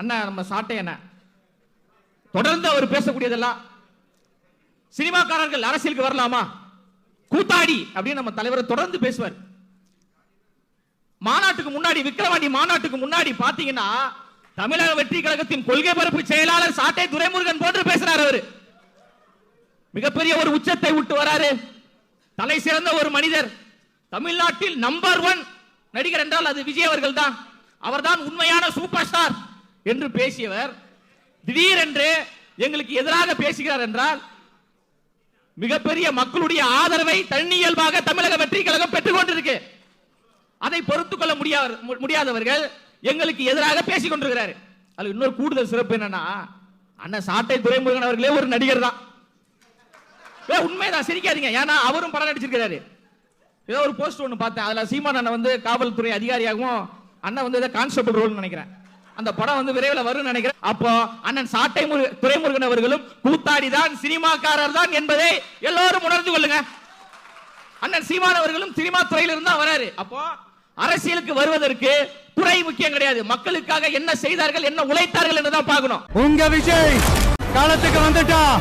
அண்ணா நம்ம சாட்டை அண்ணன் தொடர்ந்து அவர் பேசக்கூடியதெல்லாம் சினிமாக்காரர்கள் அரசியலுக்கு வரலாமா? கூத்தாடி அப்படின்னு நம்ம தலைவர் தொடர்ந்து பேசுவார். மாநாட்டுக்கு முன்னாடி விக்கிரவாண்டி மாநாட்டுக்கு முன்னாடி பாத்தீங்கன்னா தமிழக வெற்றி கழகத்தின் கொள்கை பரப்பு செயலாளர் சாட்டை துரைமுருகன் போன்று பேசுறாரு அவரு. மிகப்பெரிய ஒரு உச்சத்தை விட்டு வராரு. தலை சிறந்த ஒரு மனிதர். தமிழ்நாட்டில் நம்பர் ஒன் நடிகர் என்றால் அது விஜய் அவர்கள் தான் அவர்தான் உண்மையான சூப்பர் ஸ்டார் என்று பேசியவர் திடீரென்று எங்களுக்கு எதிராக பேசுகிறார் என்றால் மிகப்பெரிய மக்களுடைய ஆதரவை தன்னியல்பாக தமிழக வெற்றி கழகம் பெற்றுக் கொண்டிருக்கு. அதை பொறுத்துக் கொள்ள முடியாத முடியாதவர்கள் எங்களுக்கு எதிராக பேசிக் கொண்டிருக்கிறார். அதுல இன்னொரு கூடுதல் சிறப்பு என்னன்னா அண்ணன் சாட்டை துரைமுருகன் அவர்களே ஒரு நடிகர் தான். உண்மைதான் சிரிக்காதீங்க. ஏன்னா அவரும் படம் நடிச்சிருக்கிறாரு. ஏதோ ஒரு போஸ்ட் ஒன்று பார்த்தேன். அதில் சீமான் அண்ணன் வந்து காவல்துறை அதிகாரியாகவும் அண்ணன் வந்து ஏதோ கான்ஸ்டபிள் ரோல்னு நினைக்கிறேன். அந்த படம் வந்து விரைவில் வரும் நினைக்கிறேன். அப்போ அண்ணன் சாட்டை முரு- துரைமுருகன் அவர்களும் கூத்தாடிதான் சினிமாக்காரர் தான் என்பதை எல்லோரும் உணர்ந்து கொள்ளுங்க. அண்ணன் சீமான் அவர்களும் சினிமா துறையில இருந்தா வராரு. அப்போ அரசியலுக்கு வருவதற்கு துறை முக்கியம் கிடையாது. மக்களுக்காக என்ன செய்தார்கள் என்ன உழைத்தார்கள் என்றுதான் பார்க்கணும். உங்க விஜய் காலத்துக்கு வந்துட்டா.